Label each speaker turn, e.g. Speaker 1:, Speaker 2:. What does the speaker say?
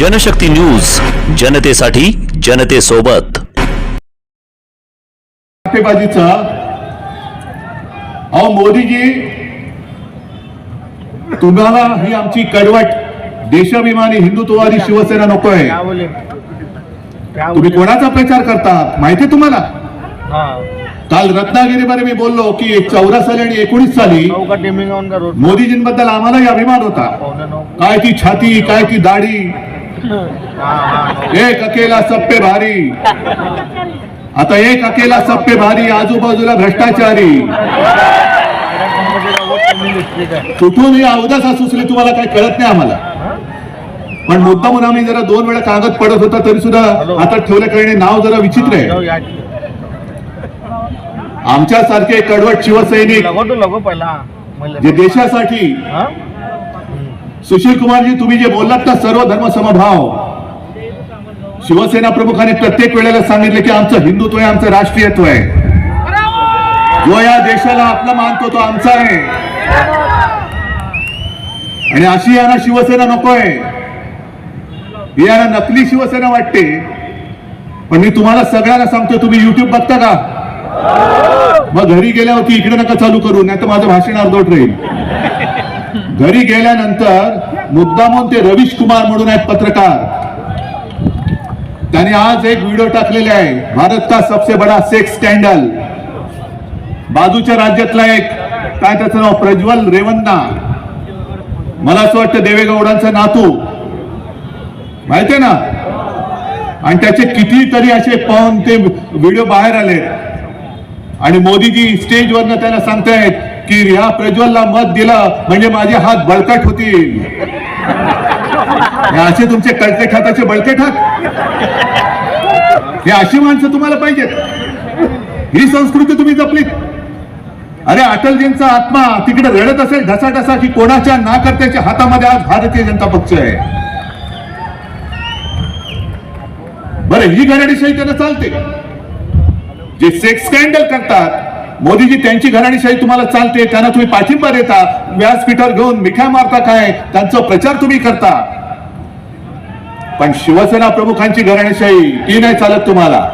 Speaker 1: Janshakti news जनतेसाठी जनतेसोबत.
Speaker 2: अहो मोदीजी तुम्हाला ही आमची कडवट देशाभिमानी हिंदुत्ववादी शिवसेना नको आहे तुम्ही कोणाचा प्रचार करता? माहितीये तुम्हाला?
Speaker 3: हाँ.
Speaker 2: काल रत्नागिरीमध्ये मी बोललो की चौदा साली आणि एकोणीस साली मोदीजींबद्दल आम्हालाही अभिमान होता.
Speaker 3: पौने नौ
Speaker 2: काय ती छाती काय ती दाढी
Speaker 3: हाँ हाँ
Speaker 2: एक अकेला सब पे भारी आता एक अकेला सब पे भारी आजूबाजूला भ्रष्टाचारी कुठून ही अवदासा सुचली तुम्हाला काय कळत नाही आम्हाला पण मुद्दा म्हणून आम्ही जरा दोन वेळा कागद पडत होता तरी सुद्धा हातात ठेवल्या कारणे नाव जरा विचित्र आहे
Speaker 3: याद
Speaker 2: आमच्या सारखे कडवट शिवसैनिक जे. देशासाठी? सुशील कुमारजी तुम्ही जे बोललात ना सर्व धर्म समभाव. शिवसेना प्रमुखांनी प्रत्येक वेळेला सांगितले की आमचं हिंदुत्व आहे आमचं राष्ट्रीयत्व आहे. जो या देशाला आपला मानतो तो आमचा आहे. आणि अशी यांना शिवसेना नको आहे यांना नकली शिवसेना वाटते. पण मी तुम्हाला सगळ्यांना सांगतो तुम्ही युट्यूब बघता का? मग घरी गेल्यावरती इकडे नका चालू करू नाही तर माझं भाषण अर्धवट राहील. घरी गेल्यानंतर मुद्दामहून ते रवीश कुमार म्हणून आहेत पत्रकार. त्यांनी आज एक व्हिडिओ टाकलेला आहे भारत का सबसे बडा सेक्स स्कॅन्डल बाजूच्या राज्यातला एक काय त्याचं नाव प्रज्वल रेवन्ना. मला असं वाटतं देवेगौडांचा नातू. माहितीये ना? आणि त्याचे कितीतरी असे पाहून ते व्हिडिओ बाहेर आले आणि मोदीजी स्टेजवरनं त्यांना सांगतायत की रिया प्रज्वलला मत दिलं म्हणजे माझे हात बळकट होतील. हे असे तुमचे कळते खाताचे बळकट हात हे अशी माणसं तुम्हाला पाहिजेत. ही संस्कृती तुम्ही जपलीत. अरे अटलजींचा आत्मा तिकडे रडत असेल ढसाढसा की कोणाच्या नाकर्त्याच्या हातामध्ये आज भारतीय जनता पक्ष आहे. बरं ही घराणीशाही त्यांना चालते. जे सेक्स स्कॅन्डल करतात मोदीजी त्यांची घराणीशाही तुम्हाला चालते त्यांना तुम्ही पाठिंबा देता. व्यासपीठावर घेऊन मिठ्या मारता काय? त्यांचा प्रचार तुम्ही करता. पण शिवसेना प्रमुखांची घराणीशाही ती नाही चालत तुम्हाला.